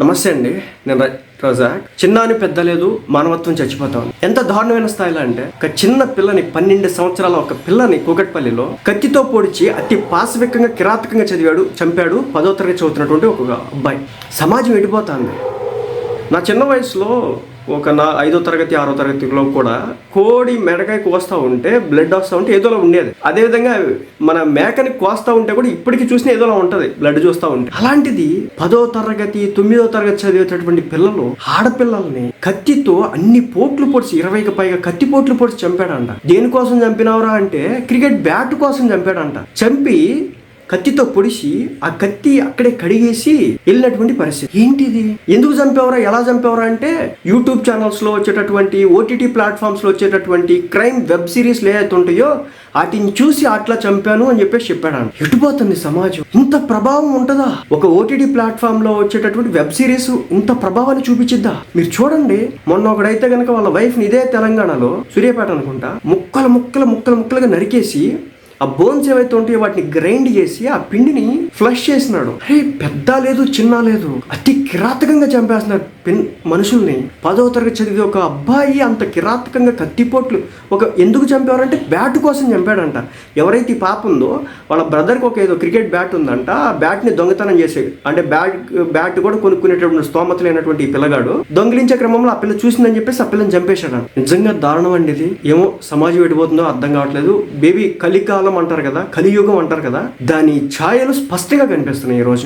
నమస్తే అండి నేను ర- రజాక్. చిన్న అని పెద్ద లేదు మానవత్వం చచ్చిపోతాం. ఎంత దారుణమైన స్థాయిలో అంటే ఒక చిన్న పిల్లని పన్నెండు సంవత్సరాల ఒక పిల్లని కూకట్పల్లిలో కత్తితో పొడిచి అతి పాశవికంగా కిరాతకంగా చదివాడు చంపాడు పదో తరగతి చదువుతున్నటువంటి ఒక అబ్బాయి. సమాజం ఎడిపోతుంది నా చిన్న వయసులో ఒక నా ఐదో తరగతి ఆరో తరగతిలో కూడా కోడి మెడకాయ కోస్తా ఉంటే బ్లడ్ వస్తూ ఉంటే ఏదోలా ఉండేది. అదేవిధంగా మన మేకని కోస్తా ఉంటే కూడా ఇప్పటికీ చూసినా ఏదోలా ఉంటుంది బ్లడ్ చూస్తూ ఉంటే. అలాంటిది పదో తరగతి తొమ్మిదో తరగతి చదివేటటువంటి పిల్లలు ఆడపిల్లల్ని కత్తితో అన్ని పోట్లు పొడిచి ఇరవైకి పైగా కత్తి పోట్లు పొడిచి చంపాడంట. దేనికోసం చంపినవరా అంటే క్రికెట్ బ్యాట్ కోసం చంపాడంట. చంపి కత్తితో పొడిచి ఆ కత్తి అక్కడే కడిగేసి వెళ్ళినటువంటి పరిస్థితి. ఏంటిది? ఎందుకు చంపేవరా? ఎలా చంపేవరా అంటే యూట్యూబ్ ఛానల్స్లో వచ్చేటటువంటి ఓటీటీ ప్లాట్ఫామ్స్లో వచ్చేటటువంటి క్రైమ్ వెబ్ సిరీస్ ఏవైతే ఉంటాయో వాటిని చూసి అట్లా చంపాను అని చెప్పేసి చెప్పాడు ఎటుపోతుంది సమాజం? ఇంత ప్రభావం ఉంటుందా? ఒక ఓటీటీ ప్లాట్ఫామ్లో వచ్చేటటువంటి వెబ్ సిరీస్ ఇంత ప్రభావాన్ని చూపించిద్దా? మీరు చూడండి మొన్న ఒకడైతే గనక వాళ్ళ వైఫ్ ఇదే తెలంగాణలో సూర్యాపేట అనుకుంటా ముక్కలు ముక్కలు ముక్కలు ముక్కలుగా నరికేసి ఆ బోన్స్ ఏవైతే ఉంటాయో వాటిని గ్రైండ్ చేసి ఆ పిండిని ఫ్లష్ చేసినాడు. అరే పెద్ద లేదు చిన్న లేదు. అతి కిరాతకంగా చంపేస్తున్నారు పిన్ మనుషుల్ని. పదవ తరగతి చదివే ఒక అబ్బాయి అంత కిరాతకంగా కత్తిపోట్లు. ఒక ఎందుకు చంపేవారంటే బ్యాట్ కోసం చంపాడంట. ఎవరైతే ఈ పాప ఉందో వాళ్ళ బ్రదర్కి ఒక ఏదో క్రికెట్ బ్యాట్ ఉందంట. ఆ బ్యాట్ని దొంగతనం చేసే అంటే బ్యాట్ బ్యాట్ కూడా కొనుక్కునేటటువంటి స్తోమత లేనటువంటి ఈ పిల్లగాడు దొంగిలించే క్రమంలో ఆ పిల్ల చూసిందని చెప్పేసి ఆ పిల్లని చంపేశాడు నిజంగా దారుణం అండి ఇది. ఏమో సమాజం ఎడిపోతుందో అర్థం కావట్లేదు. బేబీ కలికాలం అంటారు కదా కలియుగం అంటారు కదా. దాని ఛాయలు స్పష్టంగా కనిపిస్తున్నాయి ఈరోజు